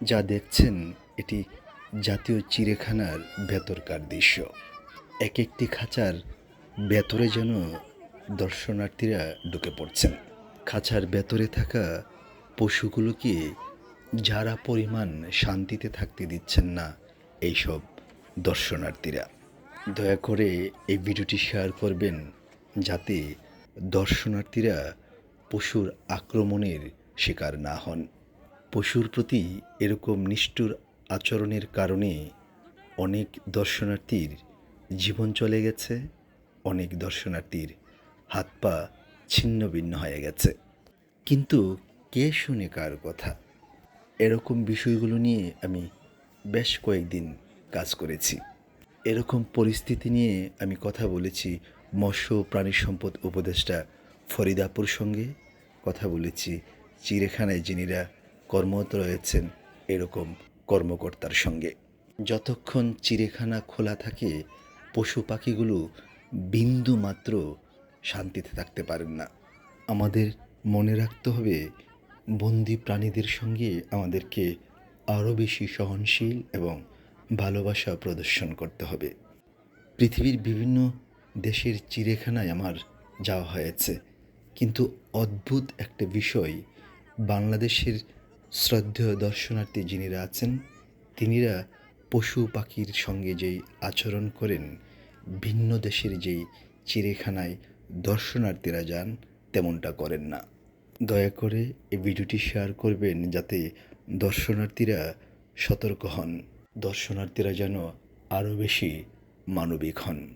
যা দেখছেন এটি জাতীয় চিড়িয়াখানার ভেতরকার দৃশ্য। এক একটি খাঁচার ভেতরে যেন দর্শনার্থীরা ঢুকে পড়ছেন। খাঁচার ভেতরে থাকা পশুগুলোকে যারা পরিমাণ শান্তিতে থাকতে দিচ্ছেন না, এইসব দর্শনার্থীরা। দয়া করে এই ভিডিওটি শেয়ার করবেন যাতে দর্শনার্থীরা পশুর আক্রমণের শিকার না হন। পশুর প্রতি এরকম নিষ্ঠুর আচরণের কারণে অনেক দর্শনার্থীর জীবন চলে গেছে, অনেক দর্শনার্থীর হাত পা ছিন্ন ভিন্ন হয়ে গেছে। কিন্তু কে শুনে কার কথা? এরকম বিষয়গুলো নিয়ে আমি বেশ কয়েকদিন কাজ করেছি। এরকম পরিস্থিতি নিয়ে আমি কথা বলেছি মৎস্য প্রাণী সম্পদ উপদেষ্টা ফরিদাপুর সঙ্গে, কথা বলেছি চিড়িয়াখানায় যিনিরা কর্মরত রয়েছেন এরকম কর্মকর্তার সঙ্গে। যতক্ষণ চিড়িয়াখানা খোলা থাকে, পশু পাখিগুলো বিন্দু মাত্র শান্তিতে থাকতে পারেন না। আমাদের মনে রাখতে হবে, বন্দি প্রাণীদের সঙ্গে আমাদেরকে আরও বেশি সহনশীল এবং ভালোবাসা প্রদর্শন করতে হবে। পৃথিবীর বিভিন্ন দেশের চিড়িয়াখানায় আমার যাওয়া হয়েছে। কিন্তু অদ্ভুত একটা বিষয়, বাংলাদেশের শ্রদ্ধেয় দর্শনার্থী যিনিরা আছেন, তিনিরা পশু পাখির সঙ্গে যেই আচরণ করেন, ভিন্ন দেশের যেই চিড়িয়াখানায় দর্শনার্থীরা যান, তেমনটা করেন না। দয়া করে এই ভিডিওটি শেয়ার করবেন যাতে দর্শনার্থীরা সতর্ক হন। দর্শনার্থীরা যেন আরও বেশি মানবিক হন।